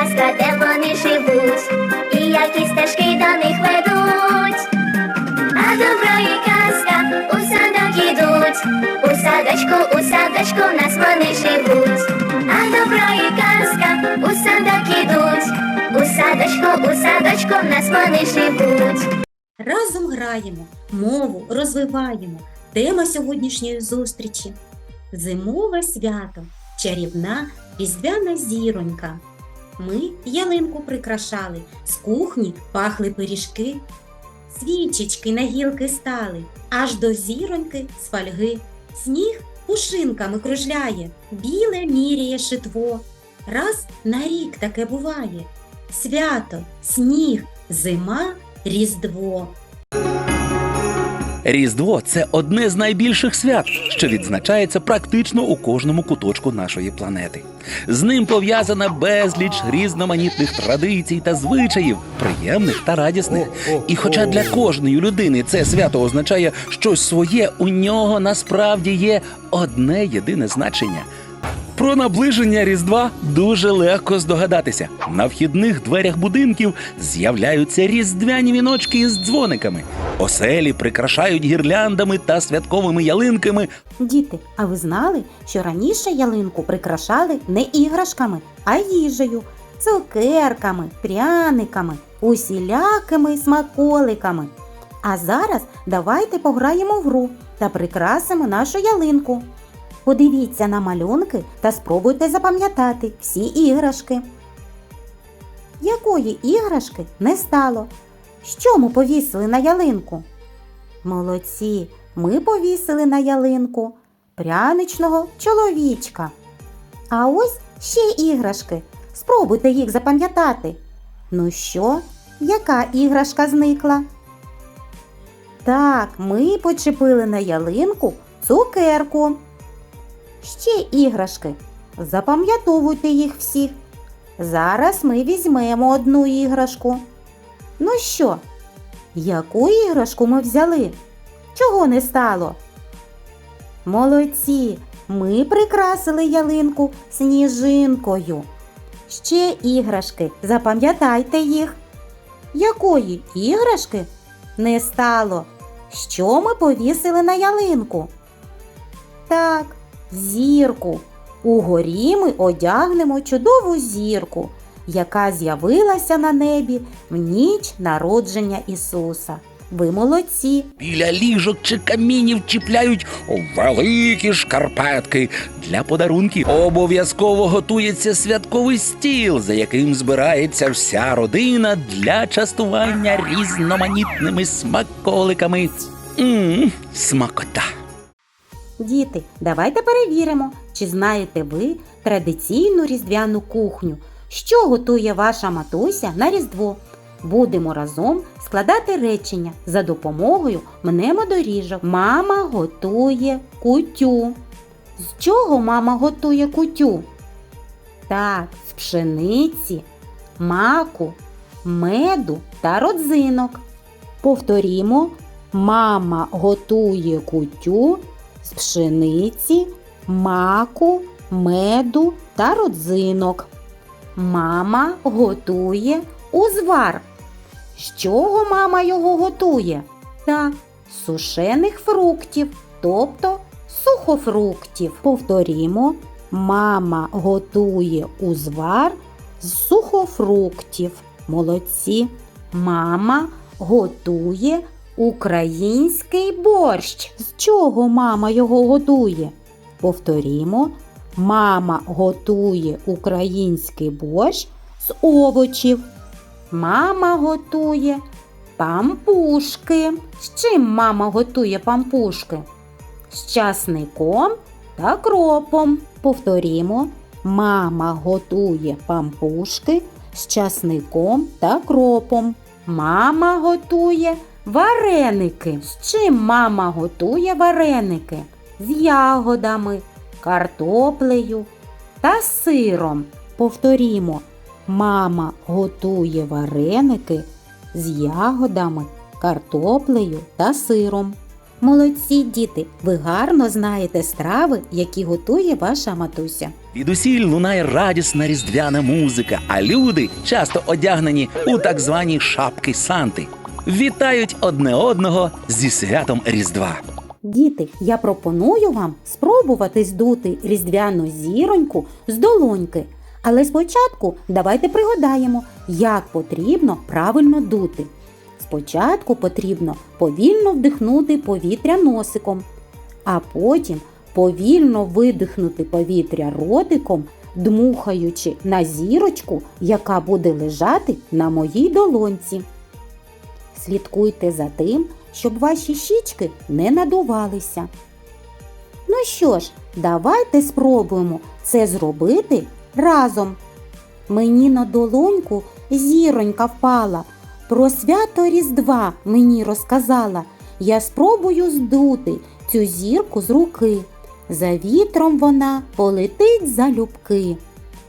казка, де вони живуть, і які стежки до них ведуть. А доброї казка у садок ідуть, у садочку, у садочку в нас вони живуть. А доброї казка у садок ідуть, у садочку, у садочку в нас вони живуть. Разом граємо, мову розвиваємо. Тема сьогоднішньої зустрічі Зимове свято, чарівна різдвяна зіронька. Ми ялинку прикрашали, з кухні пахли пиріжки, свічечки на гілки стали, аж до зіроньки з фольги. Сніг пушинками кружляє, біле міряє шитво. Раз на рік таке буває. Свято, сніг, зима, різдво. Різдво це одне з найбільших свят, що відзначається практично у кожному куточку нашої планети. З ним пов'язана безліч різноманітних традицій та звичаїв, приємних та радісних. І хоча для кожної людини це свято означає щось своє, у нього насправді є одне єдине значення. Про наближення Різдва дуже легко здогадатися. На вхідних дверях будинків з'являються різдвяні віночки із дзвониками. Оселі прикрашають гірляндами та святковими ялинками. Діти, а ви знали, що раніше ялинку прикрашали не іграшками, а їжею, цукерками, пряниками, усілякими смаколиками. А зараз давайте пограємо в гру та прикрасимо нашу ялинку. Подивіться на малюнки та спробуйте запам'ятати всі іграшки. Якої іграшки не стало? Що ми повісили на ялинку? Молодці, ми повісили на ялинку пряничного чоловічка. А ось ще іграшки. Спробуйте їх запам'ятати. Ну що, яка іграшка зникла? Так, ми почепили на ялинку цукерку. Ще іграшки. Запам'ятовуйте їх всіх. Зараз ми візьмемо одну іграшку. Ну що, яку іграшку ми взяли? Чого не стало? Молодці, ми прикрасили ялинку сніжинкою. Ще іграшки, запам'ятайте їх. Якої іграшки не стало? Що ми повісили на ялинку? Так, зірку. Угорі ми одягнемо чудову зірку, яка з'явилася на небі в ніч народження Ісуса. Ви молодці! Біля ліжок чи камінів чіпляють великі шкарпетки. Для подарунків обов'язково готується святковий стіл, за яким збирається вся родина для частування різноманітними смаколиками. Мм, смакота. Діти, давайте перевіримо, чи знаєте ви традиційну різдвяну кухню, що готує ваша матуся на Різдво. Будемо разом складати речення за допомогою мнемодоріжок. Мама готує кутю. З чого мама готує кутю? Так, з пшениці, маку, меду та родзинок. Повторімо, мама готує кутю з пшениці, маку, меду та родзинок. Мама готує узвар. З чого мама його готує? Та сушених фруктів, тобто сухофруктів. Повторімо, мама готує узвар з сухофруктів. Молодці. Мама готує український борщ. З чого мама його готує? Повторімо, мама готує український борщ з овочів. Мама готує пампушки. З чим мама готує пампушки? З часником та кропом. Повторімо, мама готує пампушки з часником та кропом. Мама готує вареники. З чим мама готує вареники? З ягодами, картоплею та сиром. Повторімо, мама готує вареники з ягодами, картоплею та сиром. Молодці діти, ви гарно знаєте страви, які готує ваша матуся. Відусіль лунає радісна різдвяна музика, а люди, часто одягнені у так звані шапки Санти, вітають одне одного зі святом Різдва. Діти, я пропоную вам спробувати здути різдвяну зіроньку з долоньки. Але спочатку давайте пригадаємо, як потрібно правильно дути. Спочатку потрібно повільно вдихнути повітря носиком, а потім повільно видихнути повітря ротиком, дмухаючи на зірочку, яка буде лежати на моїй долонці. Слідкуйте за тим, щоб ваші щічки не надувалися. Ну що ж, давайте спробуємо це зробити разом. Мені на долоньку зіронька впала. Про свято Різдва мені розказала. Я спробую здути цю зірку з руки. За вітром вона полетить залюбки.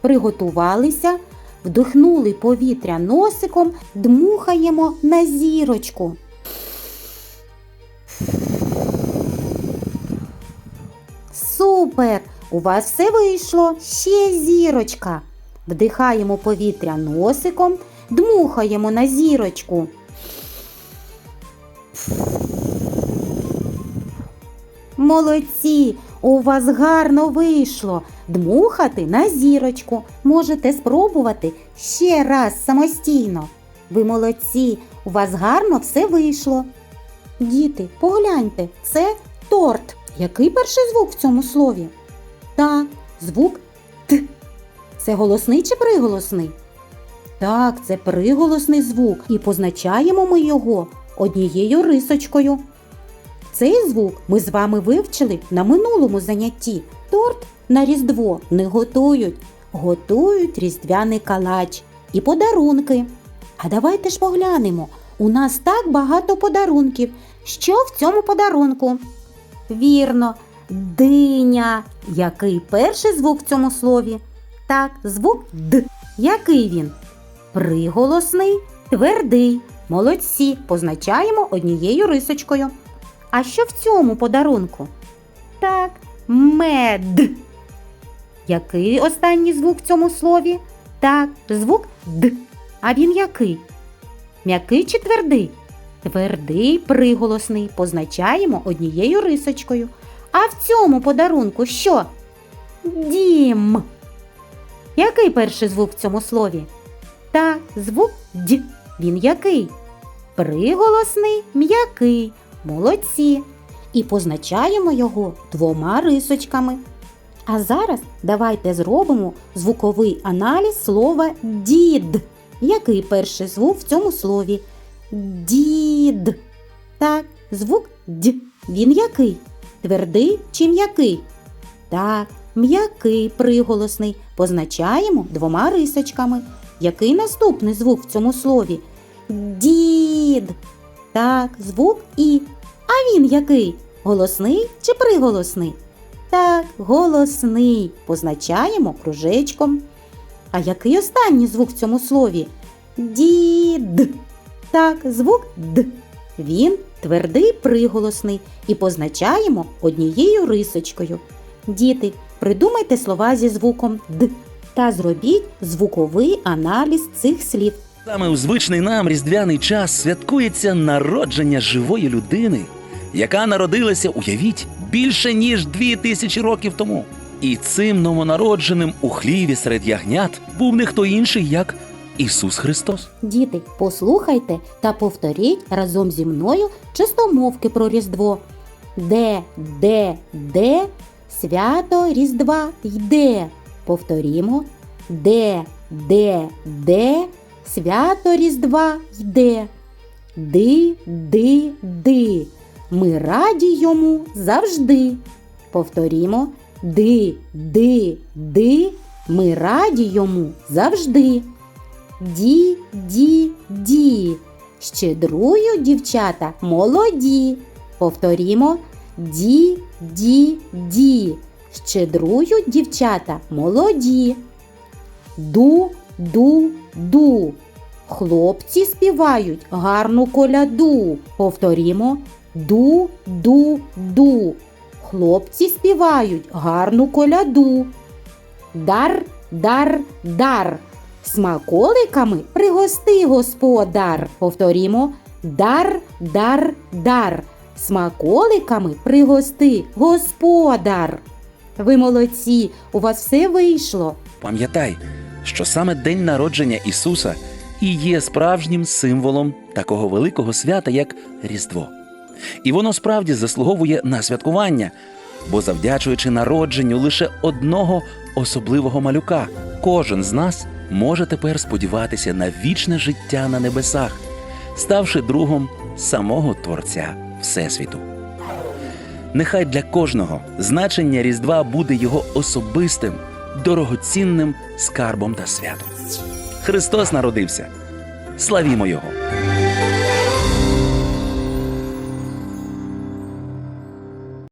Приготувалися, вдихнули повітря носиком, дмухаємо на зірочку. Супер! У вас все вийшло. Ще зірочка. Вдихаємо повітря носиком, дмухаємо на зірочку. Молодці! У вас гарно вийшло. Дмухати на зірочку. Можете спробувати ще раз самостійно. Ви молодці, у вас гарно все вийшло. Діти, погляньте, це торт. Який перший звук в цьому слові? Так, звук Т. Це голосний чи приголосний? Так, це приголосний звук, і позначаємо ми його однією рисочкою. Цей звук ми з вами вивчили на минулому занятті. Торт на Різдво не готують, готують різдвяний калач і подарунки. А давайте ж поглянемо. У нас так багато подарунків. Що в цьому подарунку? Вірно, диня. Який перший звук в цьому слові? Так, звук Д. Який він? Приголосний, твердий. Молодці. Позначаємо однією рисочкою. А що в цьому подарунку? Так, мед. Який останній звук в цьому слові? Так, звук Д. А він який? М'який чи твердий? Твердий приголосний позначаємо однією рисочкою. А в цьому подарунку що? Дім. Який перший звук в цьому слові? Так, звук Д. Він який? Приголосний, м'який. Молодці. І позначаємо його двома рисочками. А зараз давайте зробимо звуковий аналіз слова дід. Який перший звук в цьому слові? Дід. Так, звук Д. Він який? Твердий чи м'який? Так, м'який приголосний. Позначаємо двома рисочками. Який наступний звук в цьому слові? Дід. Так, звук І. А він який? Голосний чи приголосний? Так, голосний. Позначаємо кружечком. А який останній звук в цьому слові? Дід. Так, звук Д. Він твердий приголосний і позначаємо однією рисочкою. Діти, придумайте слова зі звуком Д та зробіть звуковий аналіз цих слів. Саме у звичний нам різдвяний час святкується народження живої людини, яка народилася, уявіть, більше ніж дві тисячі років тому. І цим новонародженим у хліві серед ягнят був не хто інший, як Ісус Христос. Діти, послухайте та повторіть разом зі мною чистомовки про Різдво. Де, де, де свято Різдва йде. Повторімо. Де, де, де свято Різдва йде. Ди, ди, ди. Ми раді йому завжди. Повторімо. Ди, ди, ди. Ми раді йому завжди. Ді, ді, ді. Щедрують дівчата молоді. Повторімо. Ді, ді, ді. Щедрують дівчата молоді. Ду, ду, ду. Хлопці співають гарну коляду. Повторімо. ду, ду, ду. Хлопці співають гарну коляду. Дар, дар, дар. Смаколиками пригости господар. Повторімо дар, дар, дар. Смаколиками пригости господар. Ви молодці, у вас все вийшло. Пам'ятай, що саме день народження Ісуса і є справжнім символом такого великого свята, як Різдво. І воно справді заслуговує на святкування, бо завдячуючи народженню лише одного особливого малюка, кожен з нас може тепер сподіватися на вічне життя на небесах, ставши другом самого Творця Всесвіту. Нехай для кожного значення Різдва буде його особистим, дорогоцінним скарбом та святом. Христос народився. Славімо Його!